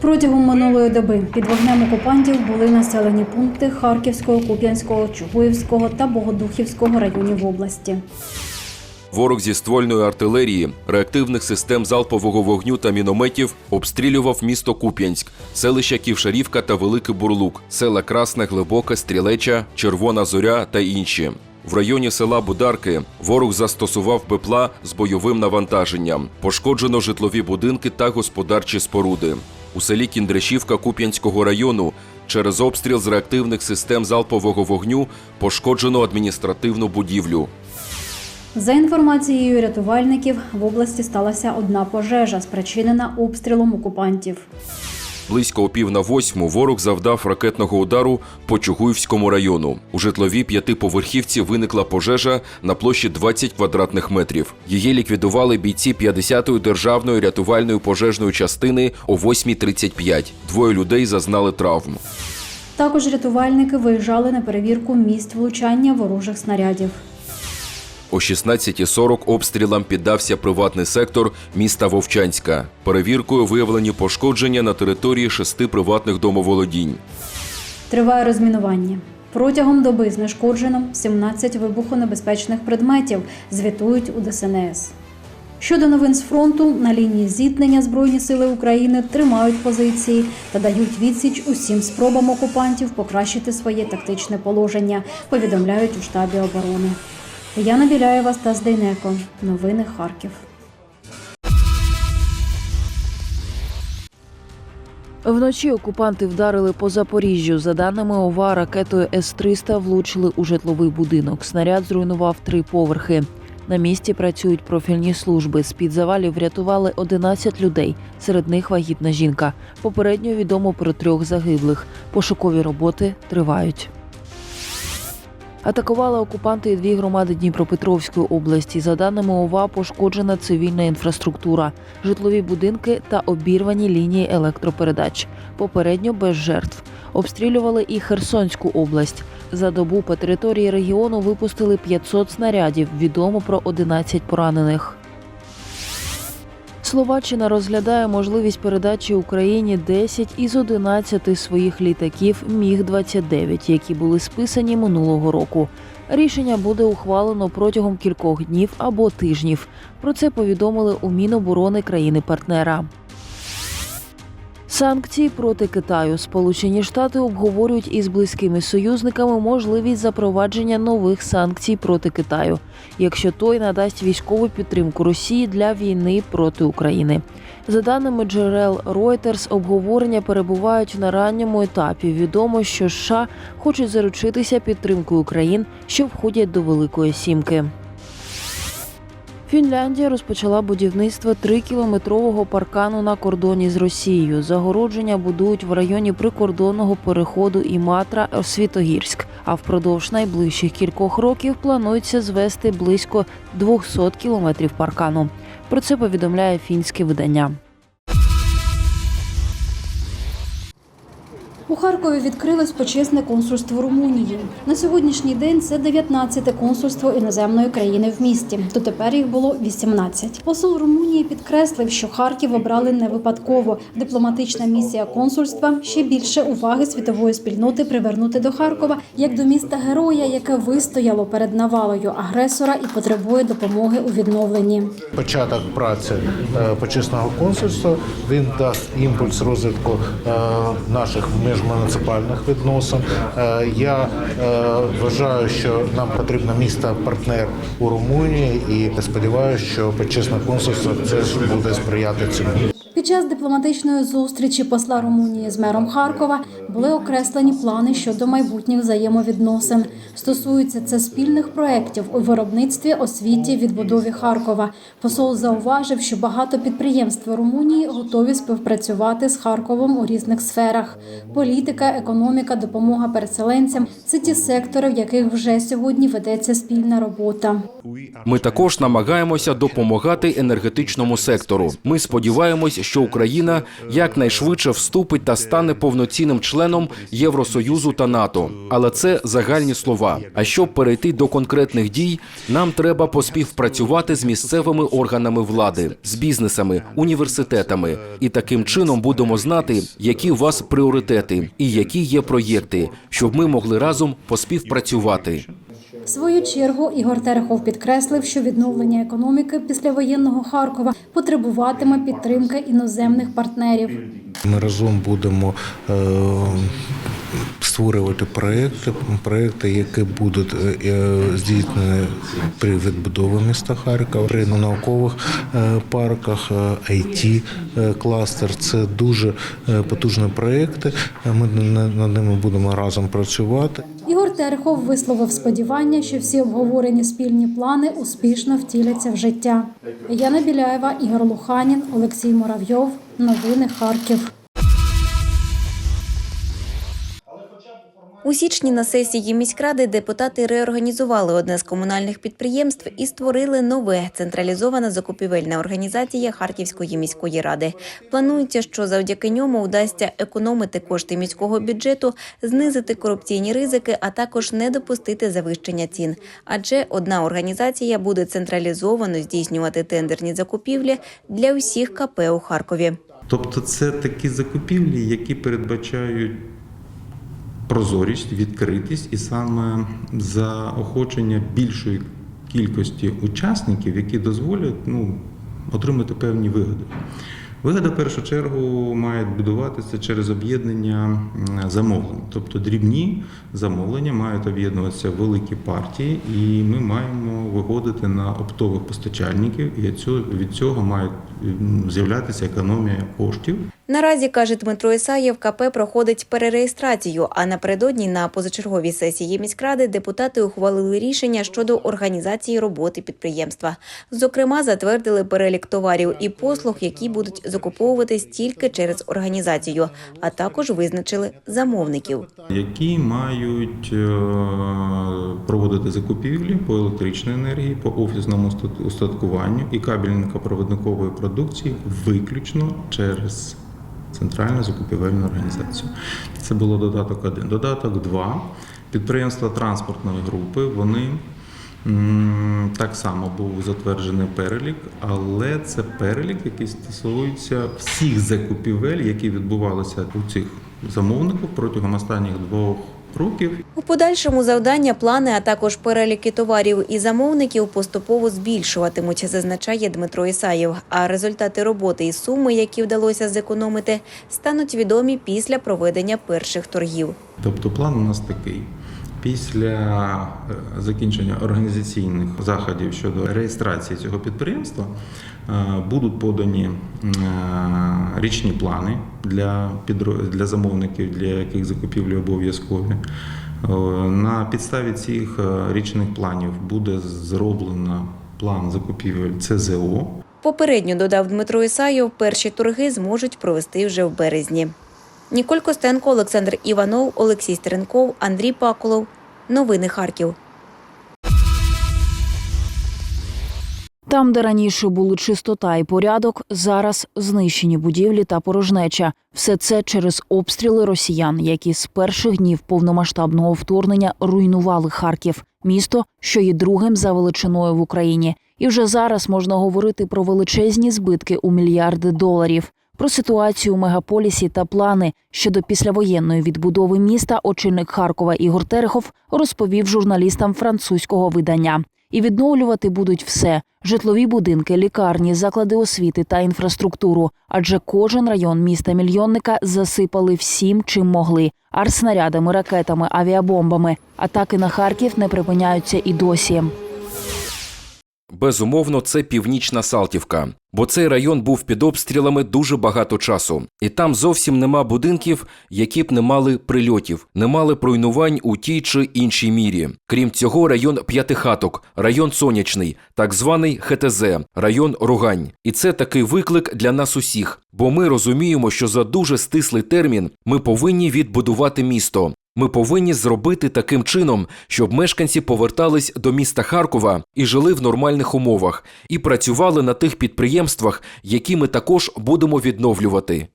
Протягом минулої доби під вогнем окупантів були населені пункти Харківського, Куп'янського, Чугуївського та Богодухівського районів області. Ворог зі ствольної артилерії, реактивних систем залпового вогню та мінометів обстрілював місто Куп'янськ, селища Ківшарівка та Великий Бурлук, села Красне, Глибоке, Стрілеча, Червона Зоря та інші. В районі села Бударки ворог застосував БПЛА з бойовим навантаженням. Пошкоджено житлові будинки та господарчі споруди. У селі Кіндришівка Куп'янського району через обстріл з реактивних систем залпового вогню пошкоджено адміністративну будівлю. За інформацією рятувальників, в області сталася одна пожежа, спричинена обстрілом окупантів. Близько о пів на восьму ворог завдав ракетного удару по Чугуївському району. У житловій п'ятиповерхівці виникла пожежа на площі 20 квадратних метрів. Її ліквідували бійці 50-ї державної рятувальної пожежної частини о 8.35. Двоє людей зазнали травм. Також рятувальники виїжджали на перевірку місць влучання ворожих снарядів. О 16.40 обстрілам піддався приватний сектор міста Вовчанська. Перевіркою виявлені пошкодження на території шести приватних домоволодінь. Триває розмінування. Протягом доби знешкоджено 17 вибухонебезпечних предметів, звітують у ДСНС. Щодо новин з фронту, на лінії зіткнення Збройні сили України тримають позиції та дають відсіч усім спробам окупантів покращити своє тактичне положення, повідомляють у штабі оборони. Яна Біляєва, Стас Дейнеко. Новини Харків. Вночі окупанти вдарили по Запоріжжю. За даними ОВА, ракетою С-300 влучили у житловий будинок. Снаряд зруйнував три поверхи. На місці працюють профільні служби. З під завалів врятували 11 людей. Серед них вагітна жінка. Попередньо відомо про трьох загиблих. Пошукові роботи тривають. Атакували окупанти дві громади Дніпропетровської області. За даними ОВА, пошкоджена цивільна інфраструктура, житлові будинки та обірвані лінії електропередач. Попередньо без жертв. Обстрілювали і Херсонську область. За добу по території регіону випустили 500 снарядів. Відомо про 11 поранених. Словаччина розглядає можливість передачі Україні 10 із 11 своїх літаків Міг-29, які були списані минулого року. Рішення буде ухвалено протягом кількох днів або тижнів. Про це повідомили у Міноборони країни-партнера. Санкції проти Китаю Сполучені Штати обговорюють із близькими союзниками можливість запровадження нових санкцій проти Китаю, якщо той надасть військову підтримку Росії для війни проти України. За даними джерел Reuters, обговорення перебувають на ранньому етапі. Відомо, що США хочуть заручитися підтримкою країн, що входять до Великої Сімки. Фінляндія розпочала будівництво трикілометрового паркану на кордоні з Росією. Загородження будують в районі прикордонного переходу Іматра Світогірськ. А впродовж найближчих кількох років планується звести близько 200 кілометрів паркану. Про це повідомляє фінське видання. У Харкові відкрилось почесне консульство Румунії. На сьогоднішній день це 19-те консульство іноземної країни в місті. Дотепер їх було 18. Посол Румунії підкреслив, що Харків обрали не випадково. Дипломатична місія консульства ще більше уваги світової спільноти привернути до Харкова як до міста героя, яке вистояло перед навалою агресора і потребує допомоги у відновленні. початок праці е, почесного консульства він дасть імпульс розвитку е, наших міжмуніципальних відносин. Е, Я е, вважаю, що нам потрібно місто партнер у Румунії, і сподіваюся, що почесне консульство це ж буде сприяти цьому. Під час дипломатичної зустрічі посла Румунії з мером Харкова були окреслені плани щодо майбутніх взаємовідносин. Стосується це спільних проєктів у виробництві, освіті, відбудові Харкова. Посол зауважив, що багато підприємств Румунії готові співпрацювати з Харковом у різних сферах: політика, економіка, допомога переселенцям це ті сектори, в яких вже сьогодні ведеться спільна робота. Ми також намагаємося допомагати енергетичному сектору. Ми сподіваємось, що Україна якнайшвидше вступить та стане повноцінним членом Євросоюзу та НАТО. Але це загальні слова. А щоб перейти до конкретних дій, нам треба поспівпрацювати з місцевими органами влади, з бізнесами, університетами. І таким чином будемо знати, які у вас пріоритети і які є проєкти, щоб ми могли разом поспівпрацювати. В свою чергу Ігор Терехов підкреслив, що відновлення економіки після воєнного Харкова потребуватиме підтримки іноземних партнерів. Ми разом будемо е, створювати проекти, проекти, які будуть е, здійснені при відбудові міста Харкова, при наукових е, парках, it кластер. Це дуже е, потужні проекти. Ми на- над ними будемо разом працювати. Ігор Терехов висловив сподівання, що всі обговорені спільні плани успішно втіляться в життя. Яна Біляєва, Ігор Луханін, Олексій Муравйов. Новини Харків. У січні на сесії міськради депутати реорганізували одне з комунальних підприємств і створили нове централізована закупівельна організація Харківської міської ради. Планується, що завдяки ньому вдасться економити кошти міського бюджету, знизити корупційні ризики, а також не допустити завищення цін. Адже одна організація буде централізовано здійснювати тендерні закупівлі для усіх КП у Харкові. Тобто це такі закупівлі, які передбачають прозорість, відкритість і саме заохочення більшої кількості учасників, які дозволять ну, отримати певні вигоди. Вигода в першу чергу має будуватися через об'єднання замовлень. Тобто дрібні замовлення мають об'єднуватися великі партії, і ми маємо виходити на оптових постачальників, і від цього- має з'являтися економія коштів. Наразі каже Дмитро Ісаєв, КП проходить перереєстрацію. А напередодні на позачерговій сесії міськради депутати ухвалили рішення щодо організації роботи підприємства. Зокрема, затвердили перелік товарів і послуг, які будуть закуповуватись тільки через організацію, а також визначили замовників. які мають е, проводити закупівлі по електричній енергії, по офісному устат- устаткуванню і кабельнико-проводникової продукції виключно через центральну закупівельну організацію. Це було додаток 1. Додаток 2. Підприємства транспортної групи вони. Так само був затверджений перелік, але це перелік, який стосується всіх закупівель, які відбувалися у цих замовників протягом останніх двох років. У подальшому завдання, плани, а також переліки товарів і замовників поступово збільшуватимуть, зазначає Дмитро Ісаєв. А результати роботи і суми, які вдалося зекономити, стануть відомі після проведення перших торгів. Тобто план у нас такий. Після е, закінчення організаційних заходів щодо реєстрації цього підприємства будуть подані е, річні плани для, для замовників, для яких закупівлі обов'язкові. Е, На підставі цих е, річних планів буде зроблено план закупівель ЦЗО, Попередньо додав Дмитро Ісаєв, перші торги зможуть провести вже в березні. Ніколь Костенко, Олександр Іванов, Олексій Стеренков, Андрій Паколов. Новини Харків. Там, де раніше були чистота і порядок, зараз знищені будівлі та порожнеча. Все це через обстріли росіян, які з перших днів повномасштабного вторгнення руйнували Харків, місто, що є другим за величиною в Україні. І вже зараз можна говорити про величезні збитки у мільярди доларів. Про ситуацію у мегаполісі та плани щодо післявоєнної відбудови міста очільник Харкова Ігор Терехов розповів журналістам французького видання. І відновлювати будуть все: житлові будинки, лікарні, заклади освіти та інфраструктуру. Адже кожен район міста мільйонника засипали всім, чим могли: арснарядами, ракетами, авіабомбами. Атаки на Харків не припиняються і досі. Безумовно, це північна Салтівка, бо цей район був під обстрілами дуже багато часу, і там зовсім нема будинків, які б не мали прильотів, не мали б руйнувань у тій чи іншій мірі. Крім цього, район п'ятихаток, район сонячний, так званий ХТЗ, район Ругань. І це такий виклик для нас усіх, бо ми розуміємо, що за дуже стислий термін ми повинні відбудувати місто. Ми повинні зробити таким чином, щоб мешканці повертались до міста Харкова і жили в нормальних умовах, і працювали на тих підприємствах, які ми також будемо відновлювати.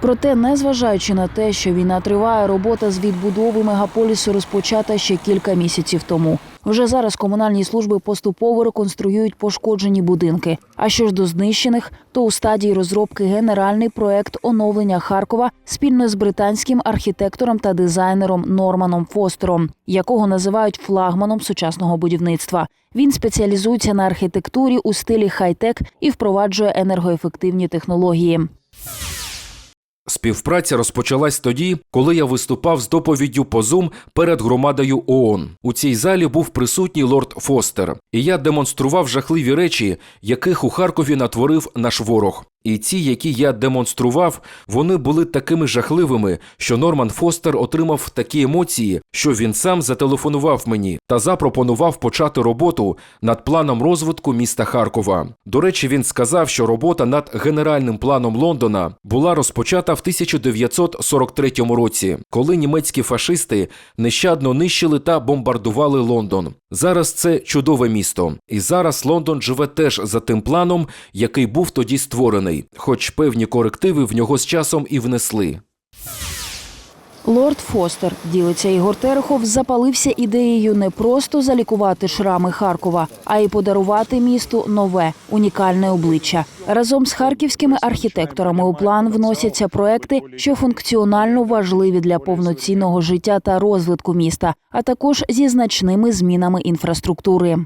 Проте, незважаючи на те, що війна триває, робота з відбудови мегаполісу розпочата ще кілька місяців тому. Вже зараз комунальні служби поступово реконструюють пошкоджені будинки. А що ж до знищених, то у стадії розробки генеральний проект оновлення Харкова спільно з британським архітектором та дизайнером Норманом Фостером, якого називають флагманом сучасного будівництва. Він спеціалізується на архітектурі у стилі хай-тек і впроваджує енергоефективні технології. Співпраця розпочалась тоді, коли я виступав з доповіддю по Zoom перед громадою ООН. У цій залі був присутній лорд Фостер, і я демонстрував жахливі речі, яких у Харкові натворив наш ворог. І ці, які я демонстрував, вони були такими жахливими, що Норман Фостер отримав такі емоції, що він сам зателефонував мені та запропонував почати роботу над планом розвитку міста Харкова. До речі, він сказав, що робота над генеральним планом Лондона була розпочата в 1943 році, коли німецькі фашисти нещадно нищили та бомбардували Лондон. Зараз це чудове місто, і зараз Лондон живе теж за тим планом, який був тоді створений, хоч певні корективи в нього з часом і внесли. Лорд Фостер ділиться Ігор Терехов, запалився ідеєю не просто залікувати шрами Харкова, а й подарувати місту нове унікальне обличчя. Разом з харківськими архітекторами у план вносяться проекти, що функціонально важливі для повноцінного життя та розвитку міста, а також зі значними змінами інфраструктури.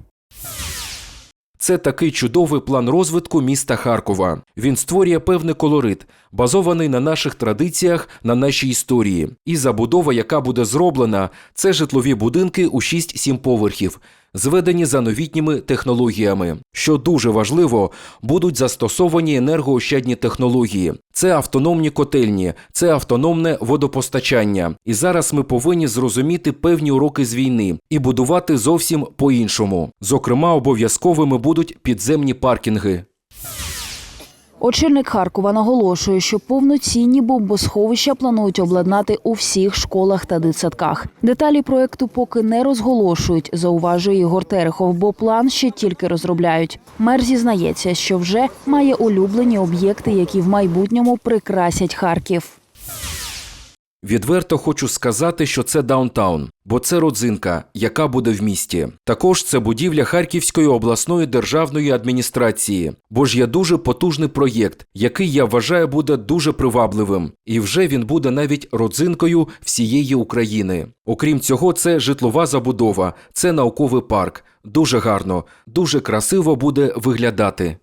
Це такий чудовий план розвитку міста Харкова. Він створює певний колорит, базований на наших традиціях, на нашій історії. І забудова, яка буде зроблена, це житлові будинки у 6-7 поверхів, зведені за новітніми технологіями. Що дуже важливо, будуть застосовані енергоощадні технології. Це автономні котельні, це автономне водопостачання. І зараз ми повинні зрозуміти певні уроки з війни і будувати зовсім по-іншому. Зокрема, обов'язковими будуть підземні паркінги. Очільник Харкова наголошує, що повноцінні бомбосховища планують обладнати у всіх школах та дитсадках. Деталі проекту поки не розголошують, зауважує Ігор Терехов, бо план ще тільки розробляють. Мер зізнається, що вже має улюблені об'єкти, які в майбутньому прикрасять Харків. Відверто хочу сказати, що це даунтаун, бо це родзинка, яка буде в місті. Також це будівля Харківської обласної державної адміністрації, бо ж є дуже потужний проєкт, який я вважаю буде дуже привабливим, і вже він буде навіть родзинкою всієї України. Окрім цього, це житлова забудова, це науковий парк. Дуже гарно, дуже красиво буде виглядати.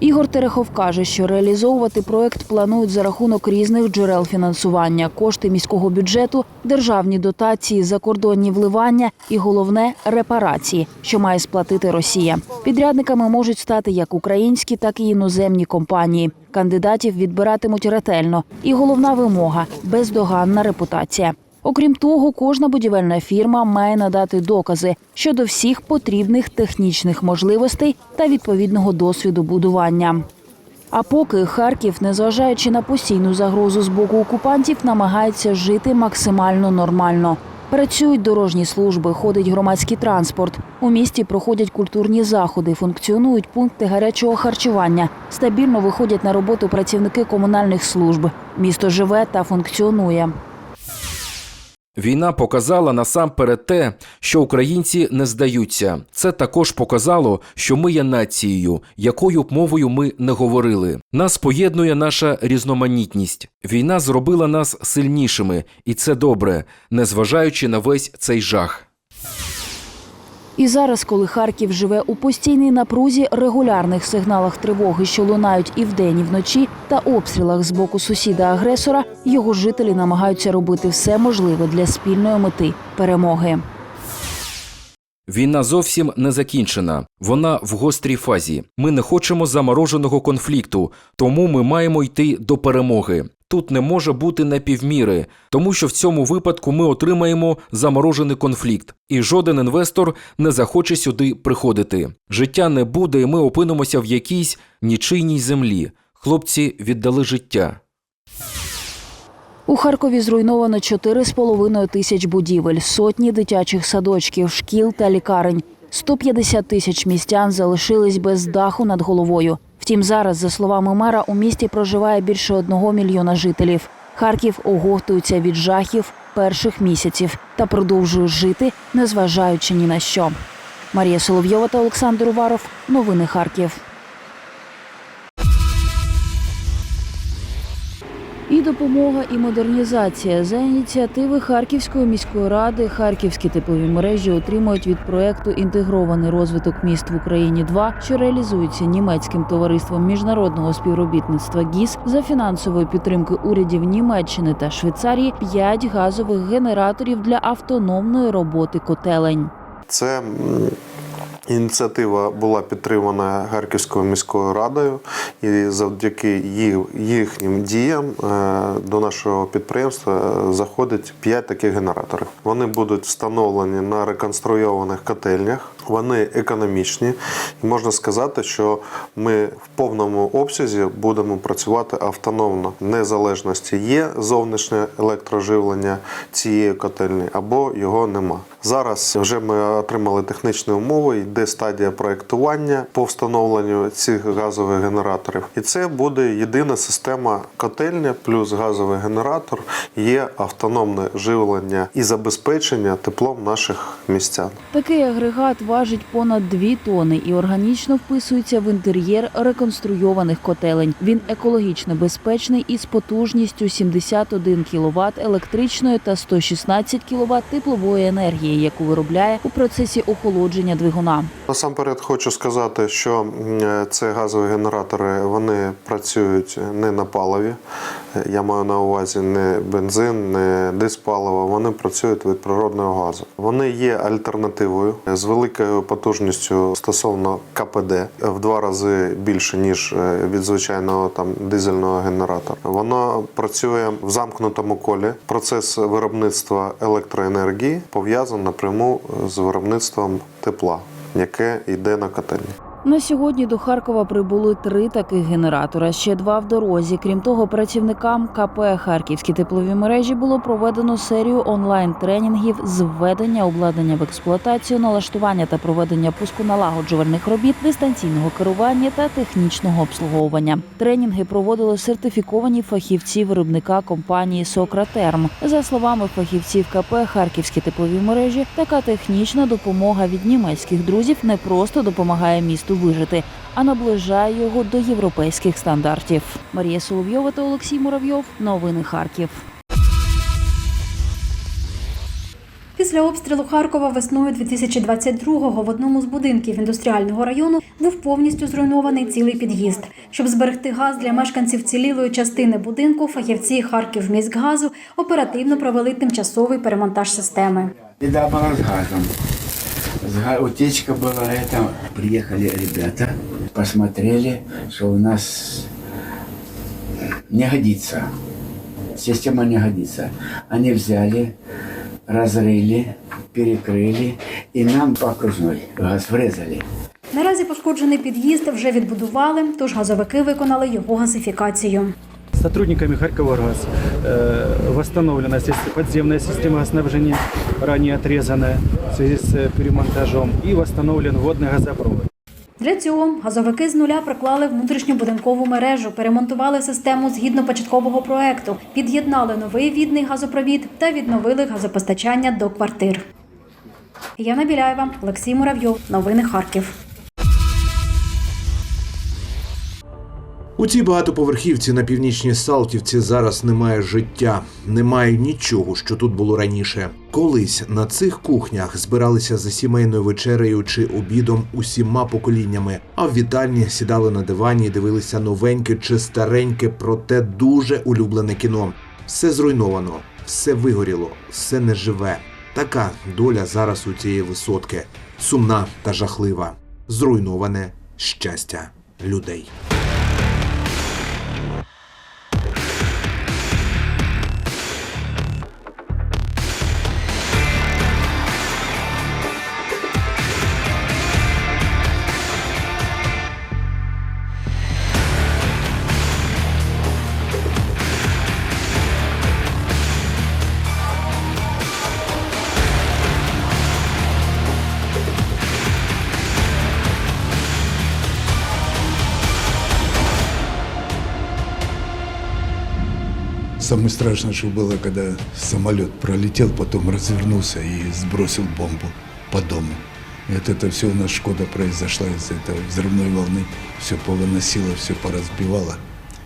Ігор Терехов каже, що реалізовувати проект планують за рахунок різних джерел фінансування, кошти міського бюджету, державні дотації, закордонні вливання і головне репарації, що має сплатити Росія. Підрядниками можуть стати як українські, так і іноземні компанії. Кандидатів відбиратимуть ретельно. І головна вимога бездоганна репутація. Окрім того, кожна будівельна фірма має надати докази щодо всіх потрібних технічних можливостей та відповідного досвіду будування. А поки Харків, незважаючи на постійну загрозу з боку окупантів, намагається жити максимально нормально. Працюють дорожні служби, ходить громадський транспорт. У місті проходять культурні заходи, функціонують пункти гарячого харчування. Стабільно виходять на роботу працівники комунальних служб. Місто живе та функціонує. Війна показала насамперед те, що українці не здаються. Це також показало, що ми є нацією, якою б мовою ми не говорили. Нас поєднує наша різноманітність. Війна зробила нас сильнішими, і це добре, незважаючи на весь цей жах. І зараз, коли Харків живе у постійній напрузі, регулярних сигналах тривоги, що лунають і вдень, і вночі, та обстрілах з боку сусіда-агресора, його жителі намагаються робити все можливе для спільної мети перемоги. Війна зовсім не закінчена. Вона в гострій фазі. Ми не хочемо замороженого конфлікту, тому ми маємо йти до перемоги. Тут не може бути напівміри, тому що в цьому випадку ми отримаємо заморожений конфлікт, і жоден інвестор не захоче сюди приходити. Життя не буде, і ми опинимося в якійсь нічийній землі. Хлопці віддали життя. У Харкові зруйновано 4,5 тисяч будівель, сотні дитячих садочків, шкіл та лікарень. 150 тисяч містян залишились без даху над головою. Втім, зараз, за словами мера, у місті проживає більше одного мільйона жителів. Харків оговтується від жахів перших місяців та продовжує жити, незважаючи ні на що. Марія Соловйова та Олександр Уваров. Новини Харків. І допомога і модернізація за ініціативи Харківської міської ради. Харківські теплові мережі отримують від проекту Інтегрований розвиток міст в Україні 2 що реалізується німецьким товариством міжнародного співробітництва ГІС за фінансової підтримки урядів Німеччини та Швейцарії 5 газових генераторів для автономної роботи котелень. Це ініціатива була підтримана Харківською міською радою, і завдяки їх- їхнім діям е, до нашого підприємства заходить 5 таких генераторів. Вони будуть встановлені на реконструйованих котельнях. Вони економічні, і можна сказати, що ми в повному обсязі будемо працювати автономно. Незалежності є зовнішнє електроживлення цієї котельні або його нема. Зараз вже ми отримали технічні умови, йде стадія проектування по встановленню цих газових генераторів. І це буде єдина система котельня плюс газовий генератор. Є автономне живлення і забезпечення теплом наших містян. Такий агрегат важить понад 2 тони і органічно вписується в інтер'єр реконструйованих котелень. Він екологічно безпечний із потужністю 71 кВт електричної та 116 кВт теплової енергії, яку виробляє у процесі охолодження двигуна. Насамперед хочу сказати, що це газові генератори вони працюють не на паливі. Я маю на увазі не бензин, не диспаливо. Вони працюють від природного газу. Вони є альтернативою з великою потужністю стосовно КПД в два рази більше ніж е, від звичайного там дизельного генератора. Воно працює в замкнутому колі. Процес виробництва електроенергії пов'язаний напряму з виробництвом тепла яке йде на котельні. На сьогодні до Харкова прибули три таких генератора, ще два в дорозі. Крім того, працівникам КП Харківські теплові мережі було проведено серію онлайн-тренінгів з введення обладнання в експлуатацію, налаштування та проведення пусконалагоджувальних робіт, дистанційного керування та технічного обслуговування. Тренінги проводили сертифіковані фахівці виробника компанії Сократерм. За словами фахівців КП Харківські теплові мережі, така технічна допомога від німецьких друзів не просто допомагає місту вижити, а наближає його до європейських стандартів. Марія Соловйова та Олексій Муравйов. Новини Харків. Після обстрілу Харкова весною 2022-го в одному з будинків індустріального району був повністю зруйнований цілий під'їзд. Щоб зберегти газ для мешканців цілілої частини будинку, фахівці Харківміськгазу оперативно провели тимчасовий перемонтаж системи. Была с газом С га- Утечка была, это приехали ребята, посмотрели, что у нас не годится. Система не годится. Они взяли, разрыли, перекрыли и нам по окружной газ врезали. Наразі пошкоджений під'їзд вже відбудували, тож газовики виконали його газифікацію. Сотрудниками Харьковоргаз э, восстановлена сес- подземная система снабжения, ранее отрезанная в связи с э, перемонтажом, и восстановлен водный газопровод. Для цього газовики з нуля проклали внутрішньобудинкову мережу, перемонтували систему згідно початкового проекту, під'єднали новий відний газопровід та відновили газопостачання до квартир. Яна Біляєва, Олексій Муравйов. Новини Харків. У цій багатоповерхівці на північній Салтівці зараз немає життя, немає нічого, що тут було раніше. Колись на цих кухнях збиралися за сімейною вечерею чи обідом усіма поколіннями, а в вітальні сідали на дивані і дивилися новеньке чи стареньке, проте дуже улюблене кіно. Все зруйновано, все вигоріло, все неживе. Така доля зараз у цієї висотки сумна та жахлива, зруйноване щастя людей. самое страшное, что было, когда самолет пролетел, потом развернулся и сбросил бомбу по дому. И вот это все у нас Шкода произошла из этой взрывной волны. Все повыносило, все поразбивало,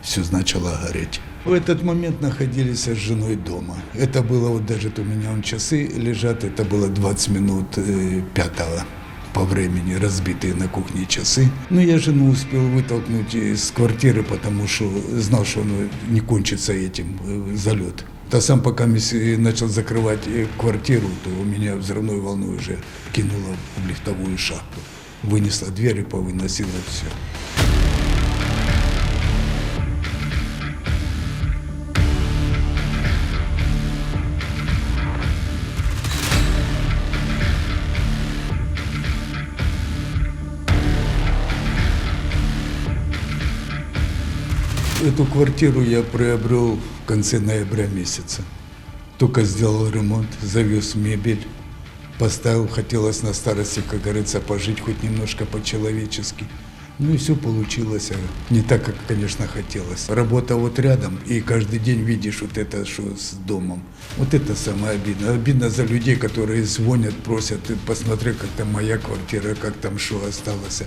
все начало гореть. В этот момент находились с женой дома. Это было вот даже вот у меня он часы лежат, это было 20 минут э, пятого по времени разбитые на кухне часы. Но я жену успел вытолкнуть из квартиры, потому что знал, что он не кончится этим э, залет. А сам пока мис- э, начал закрывать э, квартиру, то у меня взрывной волной уже кинуло в лифтовую шахту. Вынесла дверь и повыносила все. Эту квартиру я приобрел в конце ноября месяца. Только сделал ремонт, завез мебель, поставил, хотелось на старости, как говорится, пожить хоть немножко по-человечески. Ну и все получилось, а не так, как, конечно, хотелось. Работа вот рядом, и каждый день видишь вот это, что с домом. Вот это самое обидно. Обидно за людей, которые звонят, просят, «Ты посмотри, как там моя квартира, как там что осталось.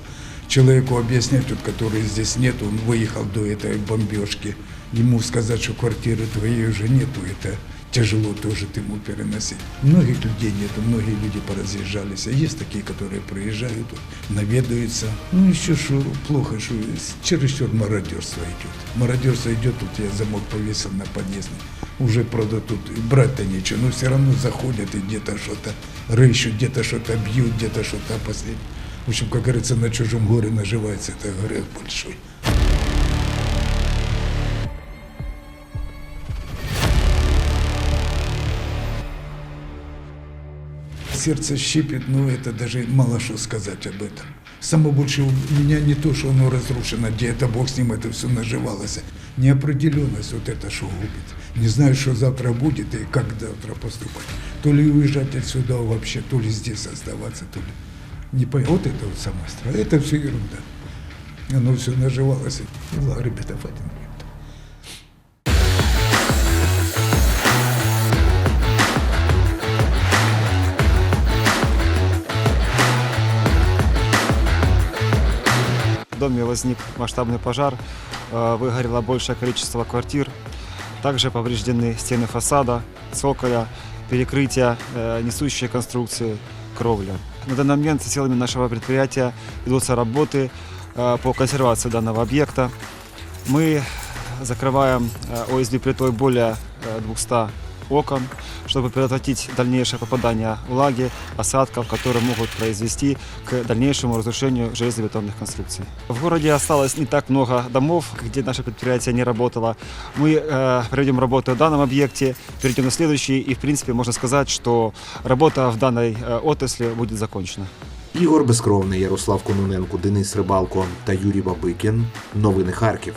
Человеку объяснять, тут, который здесь нет, он выехал до этой бомбежки. Ему сказать, что квартиры твоей уже нету, это тяжело тоже ты ему переносить. Многих людей нету, многие люди поразъезжались. А есть такие, которые приезжают, вот, наведаются. Ну, еще что плохо, что чересчур мародерство идет. Мародерство идет, тут я замок повесил на подъезд. Уже, правда, тут и брать-то нечего, но все равно заходят и где-то что-то рыщут, где-то что-то бьют, где-то что-то последнее. В общем, как говорится, на чужом горе наживается, это грех большой. Сердце щипет, но это даже мало что сказать об этом. Самое большее у меня не то, что оно разрушено, где это Бог с ним это все наживалось. Неопределенность вот это что губит. Не знаю, что завтра будет и как завтра поступать. То ли уезжать отсюда вообще, то ли здесь оставаться, то ли... Не пойму. Вот это вот самое страшное. Это все ерунда. Оно все наживалось. Ладно, ребята, хватит. В доме возник масштабный пожар, э, выгорело большее количество квартир. Также повреждены стены фасада, цоколя, перекрытия, э, несущие конструкции, кровля. На данный момент силами нашего предприятия ведутся работы э, по консервации данного объекта. Мы закрываем ОСБ плитой более э, 200 окон, чтобы предотвратить дальнейшее попадание влаги, осадков, которые могут произвести к дальнейшему разрушению железобетонных конструкций. В городе осталось не так много домов, где наше предприятие не работало. Мы э, проведем работу в данном объекте, перейдем на следующий, и в принципе можно сказать, что работа в данной э, отрасли будет закончена. Ігор Безкровний, Ярослав Кононенко, Денис Рибалко та Юрій Бабикін. Новини Харків.